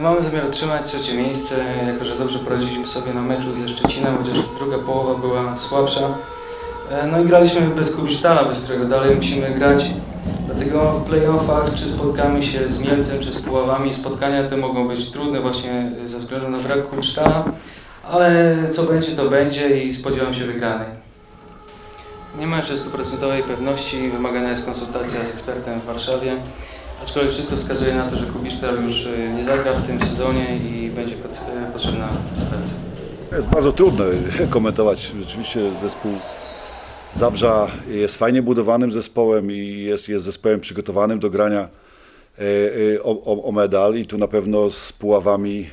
Mamy zamiar utrzymać trzecie miejsce, jako że dobrze poradziliśmy sobie na meczu ze Szczecinem, chociaż druga połowa była słabsza. E, No i graliśmy bez Kubisztala, bez którego dalej musimy grać. Dlatego w playoffach, czy spotkamy się z Mielcem, czy z Puławami, spotkania te mogą być trudne właśnie ze względu na brak Kubisztala, ale co będzie, to będzie i spodziewam się wygranej. Nie ma jeszcze stuprocentowej pewności, wymagana jest konsultacja z ekspertem w Warszawie. Aczkolwiek wszystko wskazuje na to, że Kubisztal już y, nie zagra w tym sezonie i będzie y, potrzebna praca. Jest bardzo trudno komentować. Rzeczywiście zespół Zabrza jest fajnie budowanym zespołem i jest, jest zespołem przygotowanym do grania o, o, o medal i tu na pewno z Puławami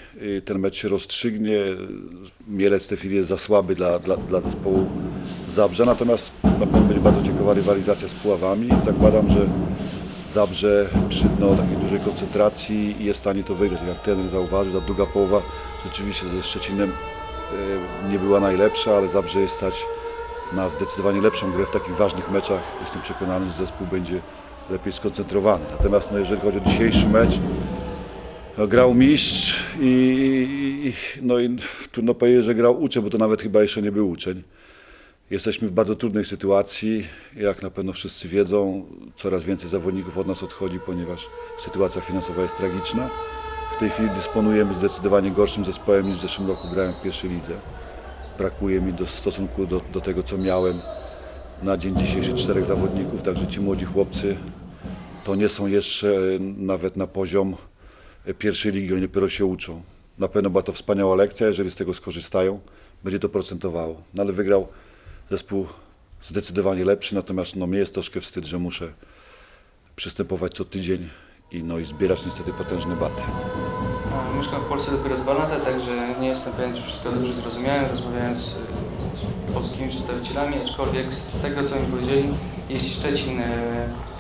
ten mecz się rozstrzygnie. Mielec w tej chwili jest za słaby dla, dla, dla zespołu Zabrze, natomiast na pewno będzie bardzo ciekawa rywalizacja z Puławami. Zakładam, że Zabrze przy no, takiej dużej koncentracji jest w stanie to wygrać. Jak trener zauważył, ta druga połowa rzeczywiście ze Szczecinem e, nie była najlepsza, ale Zabrze jest stać na zdecydowanie lepszą grę w takich ważnych meczach. Jestem przekonany, że zespół będzie lepiej skoncentrowany. Natomiast no, jeżeli chodzi o dzisiejszy mecz, no, grał mistrz i, i, i no, i trudno powiedzieć, że grał uczeń, bo to nawet chyba jeszcze nie był uczeń. Jesteśmy w bardzo trudnej sytuacji. Jak na pewno wszyscy wiedzą, coraz więcej zawodników od nas odchodzi, ponieważ sytuacja finansowa jest tragiczna. W tej chwili dysponujemy zdecydowanie gorszym zespołem niż w zeszłym roku grałem w pierwszej lidze. Brakuje mi do, stosunku do, do tego, co miałem na dzień dzisiejszy czterech zawodników, także ci młodzi chłopcy to nie są jeszcze e, nawet na poziom e, pierwszej ligi, oni dopiero się uczą. Na pewno była to wspaniała lekcja, jeżeli z tego skorzystają, będzie to procentowało. No ale wygrał zespół zdecydowanie lepszy, natomiast no, mnie jest troszkę wstyd, że muszę przystępować co tydzień i, no, i zbierać niestety potężne baty. Mieszkam w Polsce dopiero dwa lata, także nie jestem pewien, czy wszystko dobrze zrozumiałem, rozmawiając y, z polskimi przedstawicielami, aczkolwiek z tego, co mi powiedzieli, jeśli Szczecin y,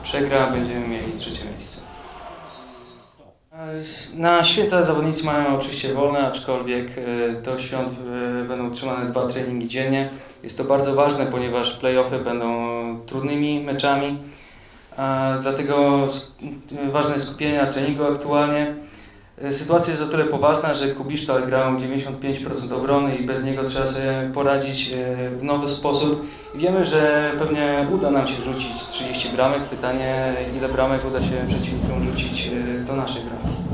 przegra, będziemy mieli trzecie miejsce. Na święta zawodnicy mają oczywiście wolne, aczkolwiek y, do świąt y, będą utrzymane dwa treningi dziennie. Jest to bardzo ważne, ponieważ playoffy będą trudnymi meczami, dlatego ważne jest skupienie na treningu aktualnie. Y, Sytuacja jest o tyle poważna, że Kubisztal grał 95% obrony i bez niego trzeba sobie poradzić y, w nowy sposób. Wiemy, że pewnie uda nam się rzucić 30 bramek. Pytanie, ile bramek uda się przeciwnikom rzucić y, do naszej bramki.